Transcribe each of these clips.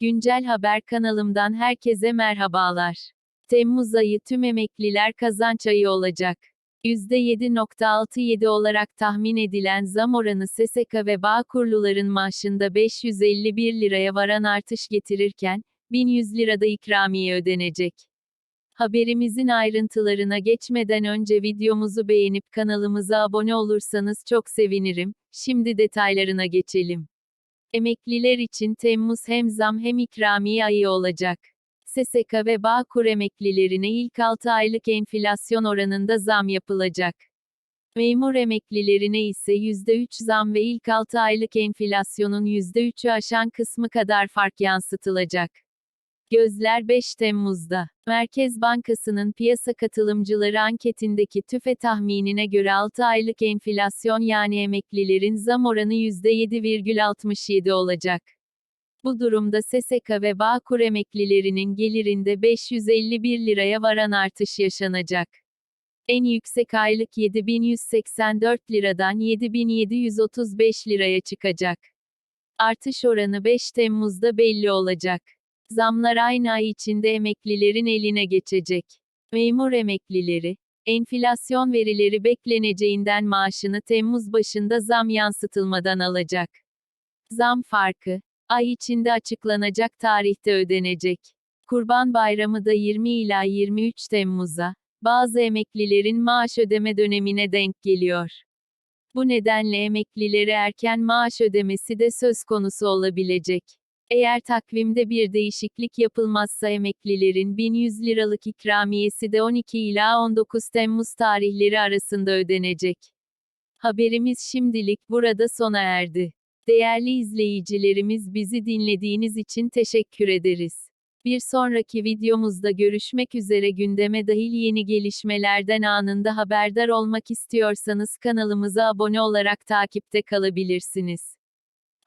Güncel Haber kanalımdan herkese merhabalar. Temmuz ayı tüm emekliler kazanç ayı olacak. %7.67 olarak tahmin edilen zam oranı SSK ve Bağkurluların maaşında 551 liraya varan artış getirirken, 1100 lirada ikramiye ödenecek. Haberimizin ayrıntılarına geçmeden önce videomuzu beğenip kanalımıza abone olursanız çok sevinirim. Şimdi detaylarına geçelim. Emekliler için Temmuz hem zam hem ikramiye ayı olacak. SSK ve Bağkur emeklilerine ilk 6 aylık enflasyon oranında zam yapılacak. Memur emeklilerine ise %3 zam ve ilk 6 aylık enflasyonun %3'ü aşan kısmı kadar fark yansıtılacak. Gözler 5 Temmuz'da. Merkez Bankası'nın piyasa katılımcıları anketindeki TÜFE tahminine göre 6 aylık enflasyon yani emeklilerin zam oranı %7,67 olacak. Bu durumda SSK ve Bağkur emeklilerinin gelirinde 551 liraya varan artış yaşanacak. En yüksek aylık 7184 liradan 7735 liraya çıkacak. Artış oranı 5 Temmuz'da belli olacak. Zamlar aynı ay içinde emeklilerin eline geçecek. Memur emeklileri, enflasyon verileri bekleneceğinden maaşını Temmuz başında zam yansıtılmadan alacak. Zam farkı, ay içinde açıklanacak tarihte ödenecek. Kurban Bayramı da 20 ila 23 Temmuz'a, bazı emeklilerin maaş ödeme dönemine denk geliyor. Bu nedenle emeklileri erken maaş ödemesi de söz konusu olabilecek. Eğer takvimde bir değişiklik yapılmazsa emeklilerin 1100 liralık ikramiyesi de 12 ila 19 Temmuz tarihleri arasında ödenecek. Haberimiz şimdilik burada sona erdi. Değerli izleyicilerimiz bizi dinlediğiniz için teşekkür ederiz. Bir sonraki videomuzda görüşmek üzere gündeme dahil yeni gelişmelerden anında haberdar olmak istiyorsanız kanalımıza abone olarak takipte kalabilirsiniz.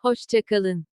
Hoşçakalın.